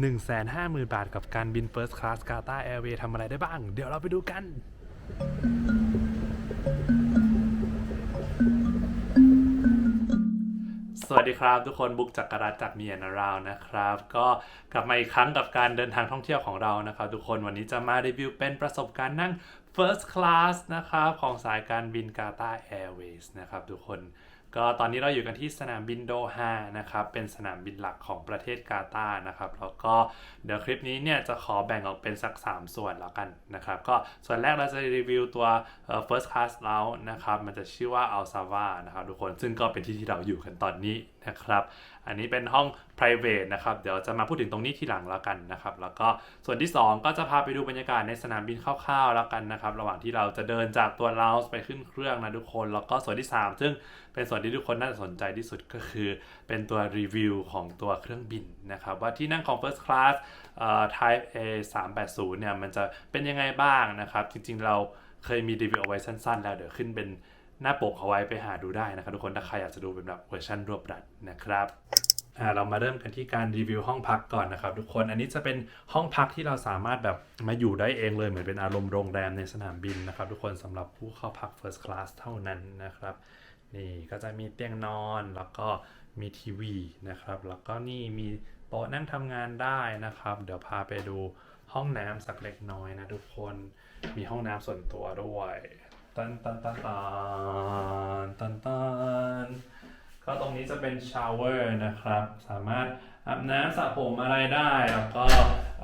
150,000 บาทกับการบิน First Class Qatar Airways ทำอะไรได้บ้าง เดี๋ยวเราไปดูกัน สวัสดีครับ ทุกคนบุ๊กจักรรัตจากเมียนาราวนะครับ ก็กลับมาอีกครั้งกับการเดินทางท่องเที่ยวของเรานะครับ ทุกคนวันนี้จะมารีวิวเป็นประสบการณ์นั่ง First Class นะครับ ของสายการบิน Qatar Airways นะครับทุกคน ก็ตอนนี้เราอยู่กันที่สนามบินโดฮานะครับ เป็นสนามบินหลักของประเทศกาตาร์นะครับ แล้วก็เดี๋ยวคลิปนี้เนี่ยจะขอแบ่งออกเป็นสัก 3 ส่วนแล้วกันนะครับ ก็ส่วนแรกเราจะรีวิวตัว first class lounge นะครับ มันจะชื่อว่าอัลซาวานะครับทุกคน ซึ่งก็เป็นที่ที่เราอยู่กันตอนนี้นะครับอันนี้เป็นห้อง private นะครับ เดี๋ยวจะมาพูดถึงตรงนี้ทีหลังแล้วกันนะครับ แล้วก็ส่วนที่ 2 ก็จะพาไปดูบรรยากาศในสนามบินคร่าวๆแล้วกันนะครับ ระหว่างที่เราจะเดินจากตัว lounge ไปขึ้นเครื่องนะทุกคน แล้วก็ส่วนที่ 3 ซึ่งเป็นส่วนที่ทุกคนน่าจะสนใจที่สุดก็คือ เป็นตัวรีวิวของตัวเครื่องบินนะครับ ว่าที่นั่งของ first class เอ่อ type A 3 8 0เนี่ยมันจะเป็นยังไงบ้างนะครับ จริงๆเราเคยมีรีวิวเอาไว้สั้นๆ แล้วเดี๋ยวขึ้นเป็น หน้าปกเอาไว้ไปหาดูได้นะครับทุกคนถ้าใครอยากจะดูเป็นแบบเวอร์ชันรวบรัดนะครับอ่าเรามาเริ่มกันที่การรีวิวห้องพักก่อนนะครับทุกคนอันนี้จะเป็นห้องพักที่เราสามารถแบบมาอยู่ได้เองเลยเหมือนเป็นอารมณ์โรงแรมในสนามบินนะครับ ทุกคนสำหรับผู้เข้าพัก First Class เท่านั้นนะครับ นี่ก็จะมีเตียงนอนแล้วก็มีทีวีนะครับ แล้วก็นี่มีโต๊ะนั่งทำงานได้นะครับ เดี๋ยวพาไปดูห้องน้ำสักเล็กน้อยนะทุกคนมีห้องน้ำส่วนตัวด้วย ตันตันตันตันตันตันก็ตรงนี้จะเป็นชาวเวอร์นะครับ สามารถอาบน้ำสระผมอะไรได้ แล้วก็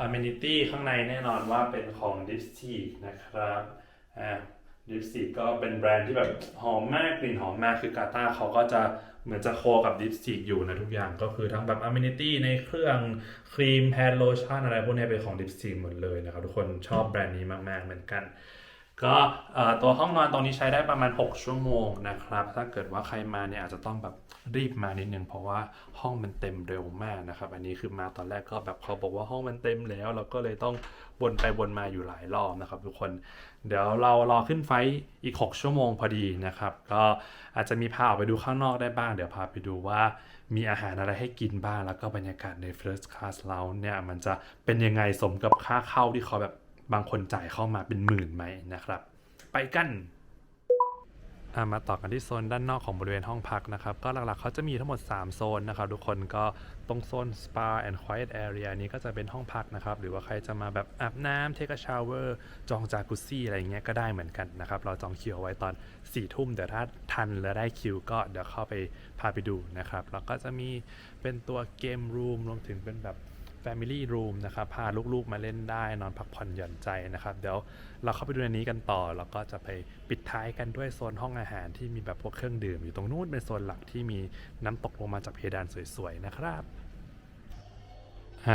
amenity ข้างในแน่นอนว่าเป็นของ d i p s t i c นะครับอ่า d i p s t i c ก็เป็นแบรนด์ที่แบบหอมมากกลิ่นหอมมากคือกาตาเขาก็จะเหมือนจะโคกับ d i p s t i c อยู่นะทุกอย่างก็คือทั้งแบบ amenity ในเครื่องครีมแฮนด์โลชั่นอะไรพวกนี้เป็นของ d i p s t i c หมดเลยนะครับทุกคนชอบแบรนด์นี้มาก ๆ เหมือนกัน ก็ตัวห้องนอนตรงนี้ใช้ได้ประมาณ 6 ชั่วโมงนะครับ ถ้าเกิดว่าใครมาเนี่ยอาจจะต้องแบบรีบมานิดนึงเพราะว่าห้องมันเต็มเร็วมากนะครับ อันนี้คือมาตอนแรกก็แบบเขาบอกว่าห้องมันเต็มแล้ว เราก็เลยต้องวนไปวนมาอยู่หลายรอบนะครับทุกคน เดี๋ยวเรารอขึ้นไฟอีก 6 ชั่วโมงพอดีนะครับ ก็อาจจะมีพาออกไปดูข้างนอกได้บ้าง เดี๋ยวพาไปดูว่ามีอาหารอะไรให้กินบ้าง แล้วก็บรรยากาศใน First Class Lounge เนี่ยมันจะเป็นยังไงสมกับค่าเข้าที่เขาแบบ บางคนจ่ายเข้ามาเป็นหมื่นไหมนะครับ ไปกันมาต่อกันที่โซนด้านนอกของบริเวณห้องพักนะครับ ก็หลักๆเขาจะมีทั้งหมด 3 โซนนะครับ ทุกคนก็ตรงโซน Spa and Quiet Area นี้ก็จะเป็นห้องพักนะครับ หรือว่าใครจะมาแบบอาบน้ำเทคชาวเวอร์จองจากุซซี่อะไรเงี้ยก็ได้เหมือนกันนะครับ เราจองคิวเอาไว้ตอน4ี่ทุ่มเดี๋ยวถ้าทันและได้คิวก็เดี๋ยวเข้าไปพาไปดูนะครับ แล้วก็จะมีเป็นตัวเกมรูมรวมถึงเป็นแบบ Family Room นะครับ พาลูกๆมาเล่นได้นอนพักผ่อนหย่อนใจนะครับ เดี๋ยวเราเข้าไปดูในนี้กันต่อ แล้วก็จะไปปิดท้ายกันด้วยโซนห้องอาหารที่มีแบบพวกเครื่องดื่ม อยู่ตรงนู้นเป็นโซนหลักที่มีน้ำตกลงมาจากเพดานสวยๆนะครับ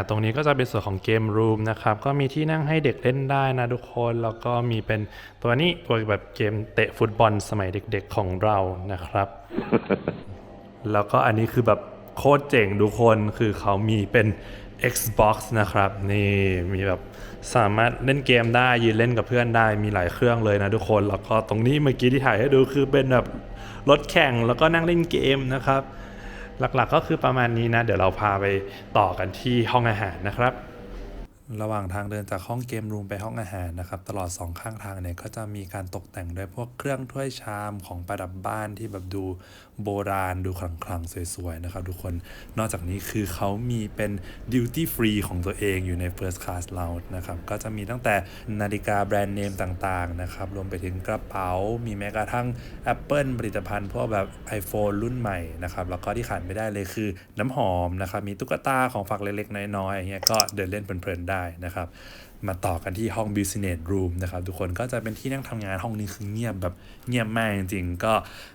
ตรงนี้ก็จะเป็นส่วนของเกมรูมนะครับ ก็มีที่นั่งให้เด็กเล่นได้นะทุกคน แล้วก็มีเป็นตัวนี้ตัวแบบเกมเตะฟุตบอลสมัยเด็กๆของเรานะครับ แล้วก็อันนี้คือแบบโคตรเจ๋งทุกคน คือเขามีเป็น Xbox นะครับ นี่มีแบบสามารถเล่นเกมได้ยืนเล่นกับเพื่อนได้มีหลายเครื่องเลยนะทุกคน แล้วก็ตรงนี้เมื่อกี้ที่ถ่ายให้ดูคือเป็นแบบรถแข่งแล้วก็นั่งเล่นเกมนะครับ หลักๆก็คือประมาณนี้นะ เดี๋ยวเราพาไปต่อกันที่ห้องอาหารนะครับ ระหว่างทางเดินจากห้องเกมรูมไปห้องอาหารนะครับ ตลอดสองข้างทางเนี่ยก็จะมีการตกแต่งด้วยพวกเครื่องถ้วยชามของประดับบ้านที่แบบดูโบราณดูขลังๆ สวยๆ นะครับทุกคนนอกจากนี้คือเขามีเป็นดิวตี้ฟรีของตัวเองอยู่ใน First Class Lounge นะครับ ก็จะมีตั้งแต่นาฬิกาแบรนด์เนมต่างๆ นะครับ รวมไปถึงกระเป๋า มีแม้กระทั่ง Apple ผลิตภัณฑ์พวกแบบ iPhone รุ่นใหม่นะครับ แล้วก็ที่ขาดไม่ได้เลยคือน้ำหอมนะครับมีตุ๊กตาของฝากเล็กๆน้อยๆอย่างเงี้ยก็เดินเล่นเพลินๆได้นะครับ มาต่อกันที่ห้อง business room นะครับ ทุกคนก็จะเป็นที่นั่งทำงานห้องนี้คือเงียบแบบเงียบมากจริงๆ ก็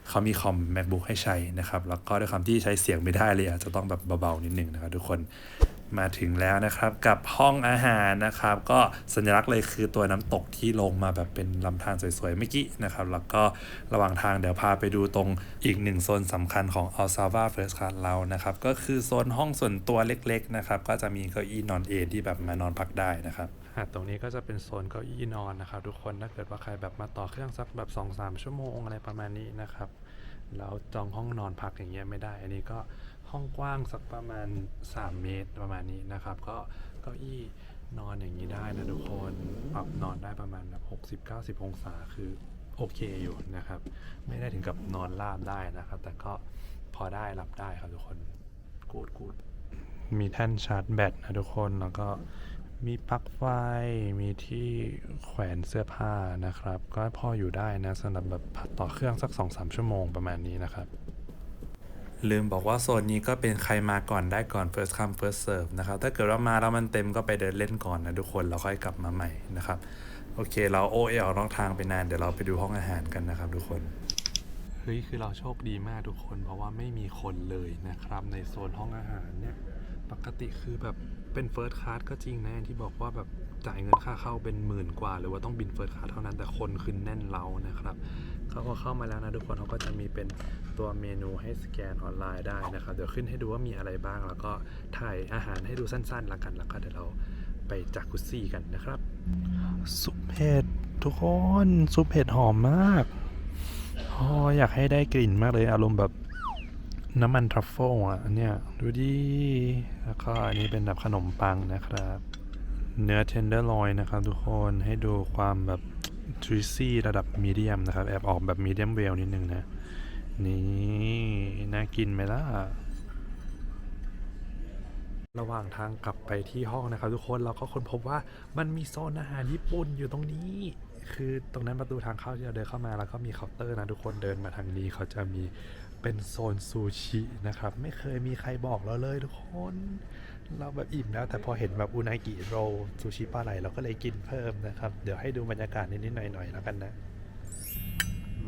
เขามีคอม macbook ให้ใช้นะครับ แล้วก็ด้วยความที่ใช้เสียงไม่ได้เลยอาจจะต้องแบบเบาๆนิดนึงนะครับทุกคน มาถึงแล้วนะครับกับห้องอาหารนะครับ ก็สัญลักษณ์เลยคือตัวน้ำตกที่ลงมาแบบเป็นลำธารสวยๆเมื่อกี้นะครับ แล้วก็ระหว่างทางเดี๋ยวพาไปดูตรงอีกหนึ่งโซนสำคัญของ a l s a v a First Class เรานะครับ ก็คือโซนห้องส่วนตัวเล็กๆนะครับ ก็จะมีเก้าอี้นอนเอที่แบบมานอนพักได้นะครับตรงนี้ก็จะเป็นโซนเก้าอี้นอนนะครับ ทุกคนถ้าเกิดว่าใครแบบมาต่อเครื่องสักแบบ 2-3 ชั่วโมงอะไรประมาณนี้นะครับ แล้วจองห้องนอนพักอย่างเงี้ยไม่ได้ อันนี้ก็ห้องกว้างสักประมาณ 3 เมตรประมาณนี้นะครับ ก็เก้าอี้นอนอย่างนี้ได้นะทุกคนปรับนอนได้ประมาณแบบ60-90 องศาคือโอเคอยู่นะครับ ไม่ได้ถึงกับนอนราบได้นะครับ แต่ก็พอได้รับได้ครับทุกคนกูดกูดมีแท่นชาร์จแบตนะทุกคนแล้วก็ มีปลั๊กไฟ มีที่แขวนเสื้อผ้านะครับ ก็พออยู่ได้นะสำหรับแบบผัดต่อเครื่องสัก 2-3 ชั่วโมงประมาณนี้นะครับ ลืมบอกว่าโซนนี้ก็เป็นใครมาก่อนได้ก่อน first come first serve นะครับ ถ้าเกิดว่ามาแล้วมันเต็มก็ไปเดินเล่นก่อนนะทุกคนแล้วค่อยกลับมาใหม่นะครับ โอเค เราโอเอออกนอกทางไปนาน เดี๋ยวเราไปดูห้องอาหารกันนะครับทุกคนเฮ้ยคือเราโชคดีมากทุกคน เพราะว่าไม่มีคนเลยนะครับ ในโซนห้องอาหารเนี่ย ปกติคือแบบเป็นเฟิร์สคลาสก็จริงนะที่บอกว่าแบบจ่ายเงินค่าเข้าเป็นหมื่นกว่า หรือว่าต้องบินเฟิร์สคลาสเท่านั้นแต่คนคือแน่นเรานะครับเขาก็เข้ามาแล้วนะทุกคนเขาก็จะมีเป็นตัวเมนูให้สแกนออนไลน์ได้นะครับ เดี๋ยวขึ้นให้ดูว่ามีอะไรบ้าง แล้วก็ถ่ายอาหารให้ดูสั้นๆแล้วกันแล้วก็เดี๋ยวเราไปจากกุซี่กันนะครับ ซุปเห็ดทุกคนซุปเห็ดหอมมากอ๋ออยากให้ได้กลิ่นมากเลยอารมณ์แบบ น้ำมันทรัฟเฟิลอะเนี้ยดูดิแล้วก็อันนี้เป็นแบบขนมปังนะครับ เนื้อเทนเดอร์ลอยนะครับทุกคนให้ดูความแบบทริซี่ระดับมีเดียมนะครับ แอบออกแบบมีเดียมเวลนิดนึงนะ นี่น่ากินไหมล่ะระหว่างทางกลับไปที่ห้องนะครับทุกคนเราก็ค้นพบว่ามันมีโซนอาหารญี่ปุ่นอยู่ตรงนี้ คือตรงนั้นประตูทางเข้าที่เราเดินเข้ามาแล้วก็มีเคาน์เตอร์นะทุกคนเดินมาทางนี้เขาจะมี เป็นโซนซูชินะครับ ไม่เคยมีใครบอกเราเลยทุกคน เราแบบอิ่มแล้ว แต่พอเห็นแบบอุนากิโรซูชิปลาไหลเราก็เลยกินเพิ่มนะครับ เดี๋ยวให้ดูบรรยากาศนิดๆหน่อยๆแล้วกันนะ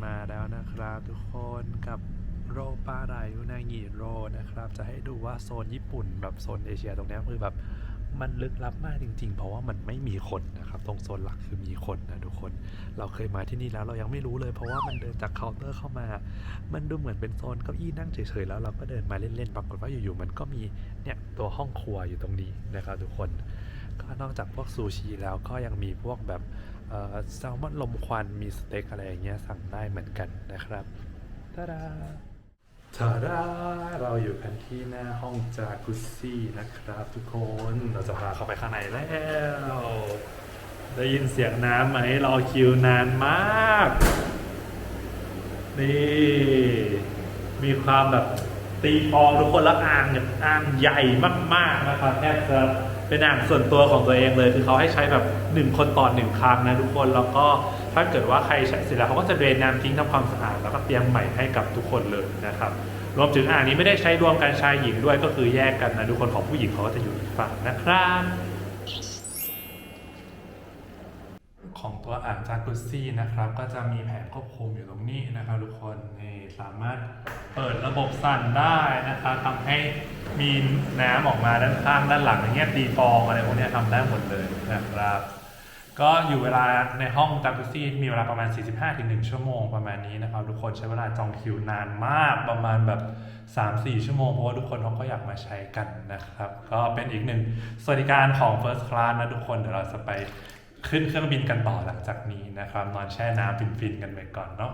มาแล้วนะครับทุกคนกับโรปลาไหลอุนางิโรนะครับ จะให้ดูว่าโซนญี่ปุ่นแบบโซนเอเชียตรงนี้คือแบบ มันลึกลับมากจริง ๆ เพราะว่ามันไม่มีคนนะครับตรงโซนหลักคือมีคนนะทุกคน เราเคยมาที่นี่แล้วเรายังไม่รู้เลยเพราะว่ามันเดินจากเคาน์เตอร์เข้ามา มันดูเหมือนเป็นโซนเก้าอี้นั่งเฉยๆแล้วเราก็เดินมาเล่นๆปรากฏว่าอยู่ๆมันก็มีเนี่ยตัวห้องครัวอยู่ตรงนี้นะครับทุกคนก็นอกจากพวกซูชิแล้วก็ยังมีพวกแบบแซลมอนลมควันมีสเต็กอะไรอย่างเงี้ยสั่งได้เหมือนกันนะครับตาดา ตาดาเราอยู่กันที่หน้าห้องจากุซซี่นะครับทุกคนเราจะพาเข้าไปข้างในแล้ว ได้ยินเสียงน้ำไหมรอคิวนานมาก นี่ มีความแบบตีฟองทุกคนแล้วอ่างแบบอ่างใหญ่มากๆนะครับแทบจะเป็นอ่างส่วนตัวของตัวเองเลย คือเขาให้ใช้แบบหนึ่งคนต่อหนึ่งครั้งนะทุกคนแล้วก็ ถ้าเกิดว่าใครใช้เสร็จแล้วเขาก็จะเดรนน้ำทิ้งทำความสะอาดแล้วก็เตรียมใหม่ให้กับทุกคนเลยนะครับรวมถึงอ่างนี้ไม่ได้ใช้รวมกันชายหญิงด้วยก็คือแยกกันนะทุกคนของผู้หญิงเขาก็จะอยู่อีกฝั่งนะครับของตัวอ่างจากุซซี่นะครับ ก็จะมีแผงควบคุมอยู่ตรงนี้นะครับ ทุกคนนี่สามารถเปิดระบบสั่นได้นะครับทำให้มีน้ำออกมาด้านข้างด้านหลังอย่างเงี้ยตีฟองอะไรพวกนี้ทำได้หมดเลยนะครับ ก็อยู่เวลาในห้องจากุซซี่มีเวลาประมาณ 45-1 ชั่วโมงประมาณนี้นะครับ ทุกคนใช้เวลาจองคิวนานมากประมาณแบบ 3-4 ชั่วโมง เพราะว่าทุกคนเขาก็อยากมาใช้กันนะครับ ก็เป็นอีกหนึ่งสวัสดิการของ First Class นะทุกคน เดี๋ยวเราจะไปขึ้นเครื่องบินกันต่อหลังจากนี้นะครับ นอนแช่น้ำฟินๆกันไปก่อนเนาะ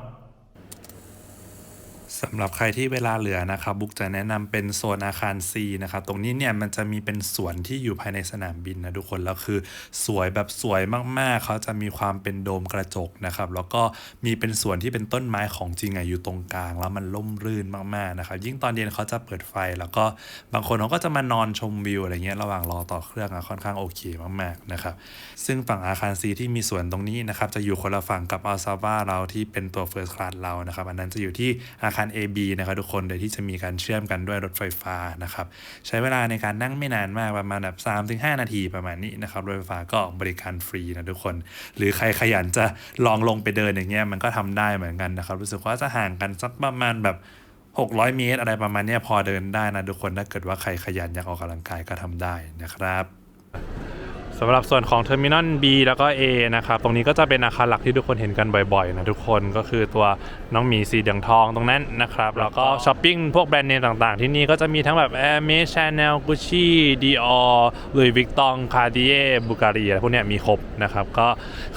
สำหรับใครที่เวลาเหลือนะครับบุ๊กจะแนะนำเป็นโซนอาคาร C นะครับตรงนี้เนี่ยมันจะมีเป็นสวนที่อยู่ภายในสนามบินนะทุกคนแล้วคือสวยแบบสวยมากๆ เขาจะมีความเป็นโดมกระจกนะครับแล้วก็มีเป็นสวนที่เป็นต้นไม้ของจริงอะอยู่ตรงกลาง แล้วมันร่มรื่นมากๆนะครับยิ่งตอนเย็นเขาจะเปิดไฟ แล้วก็บางคนเขาก็จะมานอนชมวิวอะไรเงี้ยระหว่างรอต่อเครื่องอะค่อนข้างโอเคมากๆนะครับซึ่งฝั่งอาคาร C ที่มีสวนตรงนี้นะครับจะอยู่คนละฝั่งกับอัลซาว่าเราที่เป็นตัว First Class เรานะครับอันนั้นจะอยู่ที่อาคาร AB นะครับทุกคนโดยที่จะมีการเชื่อมกันด้วยรถไฟฟ้านะครับใช้เวลาในการนั่งไม่นานมากประมาณแบบ3-5 นาทีประมาณนี้นะครับรถไฟฟ้าก็บริการฟรีนะทุกคน หรือใครขยันจะลองลงไปเดินอย่างเงี้ยมันก็ทำได้เหมือนกันนะครับรู้สึกว่าจะห่างกันสักประมาณแบบ600 เมตร อะไรประมาณนี้พอเดินได้นะทุกคนถ้าเกิดว่าใครขยันอยากออกกำลังกายก็ทำได้นะครับ สำหรับส่วนของ Terminal B แล้วก็ A นะครับ ตรงนี้ก็จะเป็นอาคารหลักที่ทุกคนเห็นกันบ่อยๆนะทุกคนก็คือตัวน้องหมีสีเหลืองทองตรงนั้นนะครับ แล้วก็ช้อปปิ้งพวกแบรนด์เนมต่างๆ ที่นี่ก็จะมีทั้งแบบ Hermes Chanel Gucci Dior Louis Vuitton Cartier Bulgari อะไรพวกเนี้ยมีครบนะครับ ก็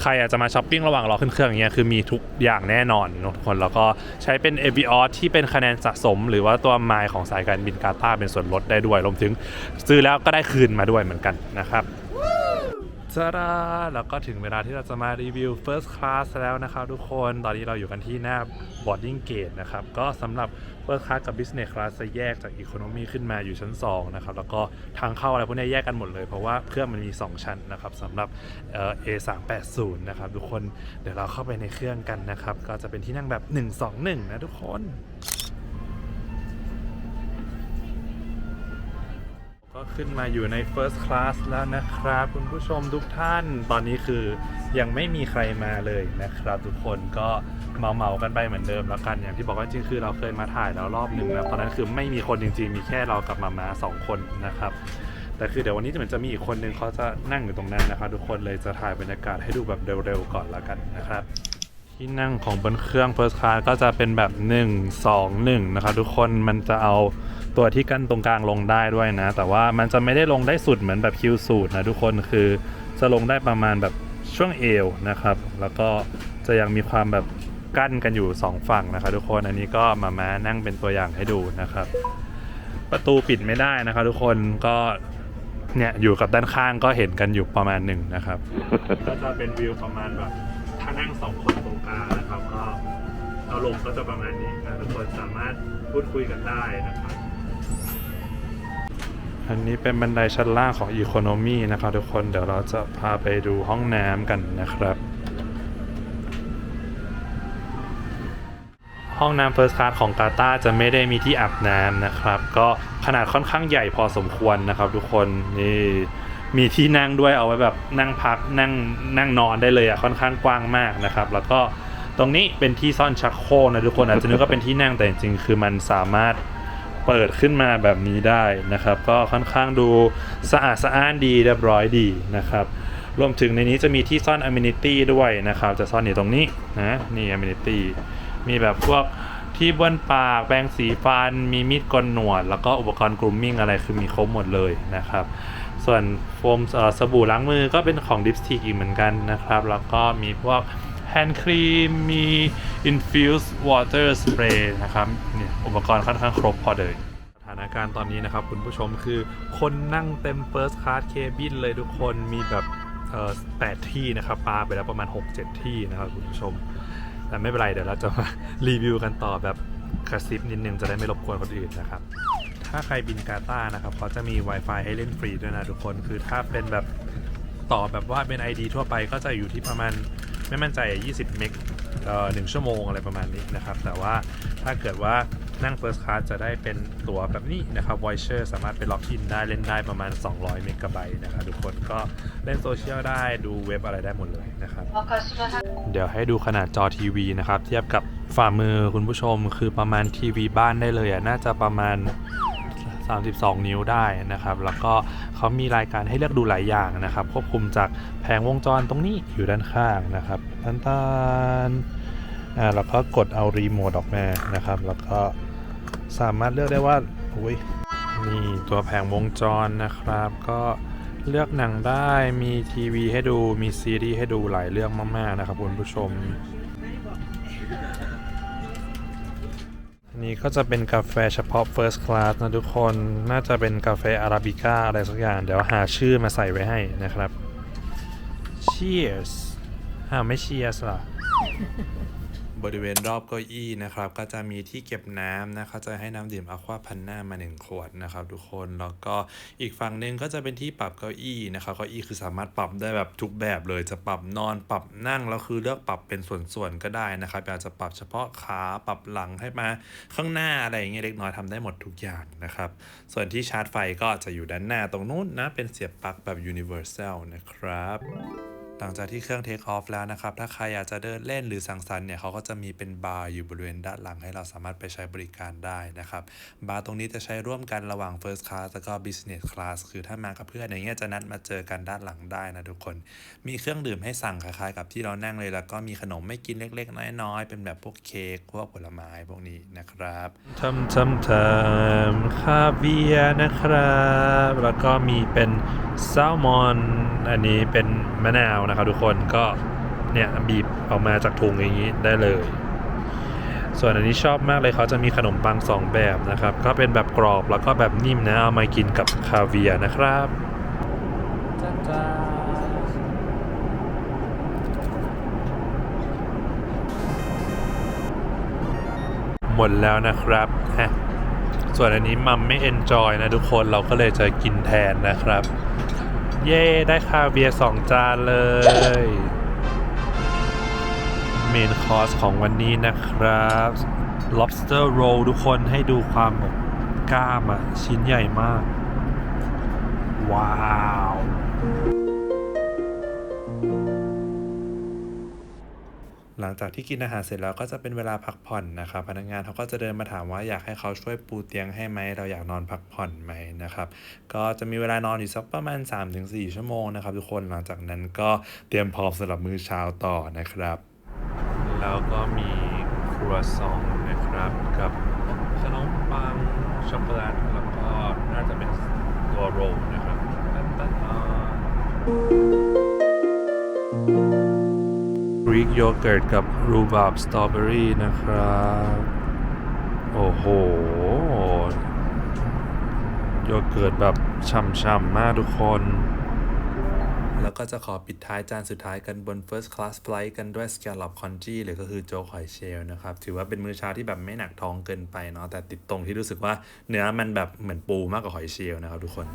ใครอยากจะมาช้อปปิ้งระหว่างรอขึ้นเครื่องอย่างเงี้ยคือมีทุกอย่างแน่นอนนะทุกคนแล้วก็ใช้เป็น a v i o s ที่เป็นคะแนนสะสม หรือว่าตัวไมล์ของสายการบินกาตาเป็นส่วนลดได้ด้วยรวมถึงซื้อแล้วก็ได้คืนมาด้วยเหมือนกันนะครับ จาราแล้วก็ถึงเวลาที่เราจะมารีวิว First Class แล้วนะครับทุกคนตอนนี้เราอยู่กันที่หน้า Boarding Gate นะครับ ก็สำหรับ First Class กับ Business Class จะแยกจาก Economy ขึ้นมาอยู่ชั้น 2 นะครับ แล้วก็ทางเข้าอะไรพวกนี้แยกกันหมดเลย เพราะว่าเครื่องมันมี 2 ชั้นนะครับสำหรับเอ่อ A380 นะครับ ทุกคนเดี๋ยวเราเข้าไปในเครื่องกันนะครับ ก็จะเป็นที่นั่งแบบ 121 นะทุกคน ขึ้นมาอยู่ใน First Class แล้วนะครับ คุณผู้ชมทุกท่านตอนนี้คือยังไม่มีใครมาเลยนะครับ ทุกคนก็เมาเมากันไปเหมือนเดิมแล้วกันอย่างที่บอกว่าจริงคือเราเคยมาถ่ายแล้วรอบหนึ่งแล้วตอนนั้นคือไม่มีคนจริงๆ มีแค่เรากับมามาสองคนนะครับแต่คือเดี๋ยววันนี้จะเหมือนจะมีอีกคนนึงเขาจะนั่งอยู่ตรงนั้นนะครับทุกคนเลยจะถ่ายบรรยากาศให้ดูแบบเร็วๆก่อนแล้วกันนะครับ ที่นั่งของบนเครื่อง First Class ก็จะเป็นแบบ 1 2 1 นะครับทุกคนมันจะเอาตัวที่กั้นตรงกลางลงได้ด้วยนะ แต่ว่ามันจะไม่ได้ลงได้สุดเหมือนแบบคิวสูตรนะทุกคนคือจะลงได้ประมาณแบบช่วงเอวนะครับ แล้วก็จะยังมีความแบบกั้นกันอยู่ 2 ฝั่งนะครับทุกคนอันนี้ก็มามานั่งเป็นตัวอย่างให้ดูนะครับ ประตูปิดไม่ได้นะครับทุกคนก็เนี่ยอยู่กับด้านข้างก็เห็นกันอยู่ประมาณหนึ่งนะครับก็จะเป็นวิวประมาณแบบ ถ้านั่งสองคนตรงกลางนะครับก็อารมณ์ก็จะประมาณนี้นะทุกคนสามารถพูดคุยกันได้นะครับ อันนี้เป็นบันไดชั้นล่างของ Economy นะครับทุกคนเดี๋ยวเราจะพาไปดูห้องน้ำกันนะครับ ห้องน้ำ First Class ของกาตาร์จะไม่ได้มีที่อาบน้ำนะครับ ก็ขนาดค่อนข้างใหญ่พอสมควรนะครับทุกคนนี่ มีที่นั่งด้วยเอาไว้แบบนั่งพักนั่งนั่งนอนได้เลยอะค่อนข้างกว้างมากนะครับ แล้วก็ตรงนี้เป็นที่ซ่อนชักโครกนะทุกคนอาจจะนึกว่าเป็นที่นั่งแต่จริงๆคือมันสามารถเปิดขึ้นมาแบบนี้ได้นะครับ ก็ค่อนข้างดูสะอาดสะอ้านดีเรียบร้อยดีนะครับ รวมถึงในนี้จะมีที่ซ่อน amenity ด้วยนะครับ จะซ่อนอยู่ตรงนี้นะนี่ amenity มีแบบพวกที่บ้วนปากแปรงสีฟัน มีมีดกลหนวด แล้วก็อุปกรณ์กรูมมิ่งอะไรคือมีครบหมดเลยนะครับ ส่วนโฟมสบู่ล้างมือก็เป็นของ Dipstick อีกเหมือนกันนะครับ แล้วก็มีพวกแฮนด์ครีมมี infused water spray นะครับเนี่ยอุปกรณ์ค่อนข้างครบพอเลยสถานการณ์ตอนนี้นะครับ คุณผู้ชมคือคนนั่งเต็ม First Class Cabin เลยทุกคนมีแบบแปดที่นะครับปาไปแล้วประมาณ 6-7 ที่นะครับคุณผู้ชม แต่ไม่เป็นไรเดี๋ยวเราจะมารีวิวกันต่อแบบกระซิบนิดนึงจะได้ไม่รบกวนคนอื่นนะครับ ถ้าใครบินกาตานะครับเขาจะมี Wi-Fi ให้เล่นฟรีด้วยนะทุกคน คือถ้าเป็นแบบต่อแบบว่าเป็น ID ทั่วไปก็จะอยู่ที่ประมาณไม่มั่นใจ 20 เมกเอ่อหนึ่งชั่วโมงอะไรประมาณนี้นะครับ แต่ว่าถ้าเกิดว่านั่ง First Class จะได้เป็นตั๋วแบบนี้นะครับ Voyager สามารถไปล็อกอินได้เล่นได้ประมาณ 200 เมกะไบต์นะครับทุกคนก็เล่นโซเชียลได้ดูเว็บอะไรได้หมดเลยนะครับ เดี๋ยวให้ดูขนาดจอทีวีนะครับ เทียบกับฝ่ามือคุณผู้ชมคือประมาณทีวีบ้านได้เลยอะน่าจะประมาณ 32 นิ้วได้นะครับ แล้วก็เขามีรายการให้เลือกดูหลายอย่างนะครับ ควบคุมจากแผงวงจรตรงนี้อยู่ด้านข้างนะครับตันตันอ่าแล้วก็กดเอารีโมทออกมานะครับ แล้วก็สามารถเลือกได้ว่าอุ้ยนี่ตัวแผงวงจรนะครับ ก็เลือกหนังได้มีทีวีให้ดูมีซีรีส์ให้ดูหลายเรื่องมากๆนะครับคุณผู้ชม นี้ก็จะเป็นกาแฟเฉพาะ First Class นะทุกคน น่าจะเป็นกาแฟอาราบิก้าอะไรสักอย่าง เดี๋ยวหาชื่อมาใส่ไว้ให้นะครับ Cheers อ้าวไม่ Cheers ล่ะ บริเวณรอบเก้าอี้นะครับ ก็จะมีที่เก็บน้ำนะเขาจะให้น้ำดื่มอควาพันหน้ามา 1 ขวดนะครับ ทุกคนแล้วก็อีกฝั่งหนึ่งก็จะเป็นที่ปรับเก้าอี้นะครับเก้าอี้คือสามารถปรับได้แบบทุกแบบเลยจะปรับนอนปรับนั่งแล้วคือเลือกปรับเป็นส่วนๆก็ได้นะครับอากจะปรับเฉพาะขาปรับหลังให้มาข้างหน้าอะไรอย่างเงี้ยเล็กน้อยทำได้หมดทุกอย่างนะครับ ส่วนที่ชาร์จไฟก็จะอยู่ด้านหน้าตรงนู้นนะเป็นเสียบปลั๊กแบบ universal นะครับ หลังจากที่เครื่องเทคออฟแล้วนะครับ ถ้าใครอยากจะเดินเล่นหรือสังสรรค์เนี่ยเขาก็จะมีเป็นบาร์อยู่บริเวณด้านหลังให้เราสามารถไปใช้บริการได้นะครับ บาร์ตรงนี้จะใช้ร่วมกันระหว่าง First Class แล้วก็ Business Class คือถ้ามากับเพื่อนอย่างเงี้ยจะนัดมาเจอกันด้านหลังได้นะทุกคน มีเครื่องดื่มให้สั่งคล้ายๆ กับที่เรานั่งเลยแล้วก็มีขนมไม่กินเล็กๆ น้อยๆ เป็นแบบพวกเค้กพวกผลไม้พวกนี้นะครับทำทำทำคาเวียนะครับ แล้วก็มีเป็นแซลมอน อันนี้เป็นมะนาวนะครับทุกคนก็เนี่ยบีบออกมาจากถุงอย่างนี้ได้เลย ส่วนอันนี้ชอบมากเลยเขาจะมีขนมปังสองแบบนะครับ ก็เป็นแบบกรอบแล้วก็แบบนิ่มนะเอามากินกับคาเวียร์นะครับจ้าจ้าหมดแล้วนะครับฮะส่วนอันนี้มัมไม่เอนจอยนะทุกคนเราก็เลยจะกินแทนนะครับ เย้ได้คาเวียร์สองจานเลย เมนคอร์สของวันนี้นะครับ lobster roll ทุกคนให้ดูความแบบกล้ามอะชิ้นใหญ่มาก ว้าว หลังจากที่กินอาหารเสร็จแล้วก็จะเป็นเวลาพักผ่อนนะครับ พนักงานเขาก็จะเดินมาถามว่าอยากให้เขาช่วยปูเตียงให้ไหมเราอยากนอนพักผ่อนไหมนะครับ ก็จะมีเวลานอนอยู่สักประมาณ 3-4 ชั่วโมงนะครับทุกคนหลังจากนั้นก็เตรียมพร้อมสำหรับมื้อเช้าต่อนะครับ แล้วก็มีครัวซองนะครับ กับขนมปังช็อกโกแลตแล้วก็น่าจะเป็นตัวโรลนะครับตันตันตัก รีกโยเกิร์ตกับรูบาบสตรอเบอรี่นะครับ โอ้โห โยเกิร์ตแบบช่ำๆมากทุกคน แล้วก็จะขอปิดท้ายจานสุดท้ายกันบน First Class Flight กันด้วย Scallop Congee หรือก็คือโจ๊กหอยเชลล์นะครับ ถือว่าเป็นมื้อเช้าที่แบบไม่หนักท้องเกินไปเนาะแต่ติดตรงที่รู้สึกว่าเนื้อมันแบบเหมือนปูมากกว่าหอยเชลล์นะครับทุกคน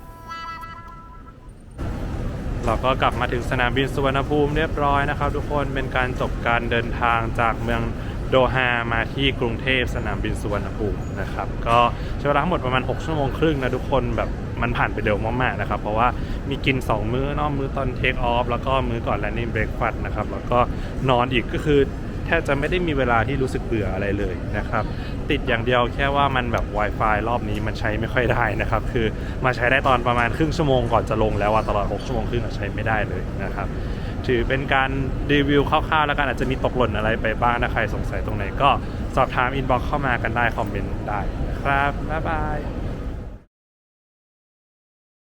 เราก็กลับมาถึงสนามบินสุวรรณภูมิเรียบร้อยนะครับ ทุกคนเป็นการจบการเดินทางจากเมืองโดฮามาที่กรุงเทพสนามบินสุวรรณภูมินะครับก็ใช้เวลาทั้งหมดประมาณ 6 ชั่วโมงครึ่งนะทุกคนแบบมันผ่านไปเร็วมากๆนะครับ เพราะว่ามีกิน 2 มื้อนอกมื้อตอนเทคออฟแล้วก็มื้อก่อนแลนดิ้งเบรกฟัสต์นะครับแล้วก็นอนอีกก็คือ แทบจะไม่ได้มีเวลาที่รู้สึกเบื่ออะไรเลยนะครับ ติดอย่างเดียวแค่ว่ามันแบบ Wi-Fi รอบนี้มันใช้ไม่ค่อยได้นะครับ คือมาใช้ได้ตอนประมาณครึ่งชั่วโมงก่อนจะลงแล้วอะตลอด 6 ชั่วโมงครึ่งใช้ไม่ได้เลยนะครับ ถือเป็นการรีวิวคร่าวๆแล้วกันอาจจะมีตกหล่นอะไรไปบ้างถ้าใครสงสัยตรงไหนก็สอบถามอินบ็อกซ์เข้ามากันได้คอมเมนต์ได้นะครับบ๊ายบาย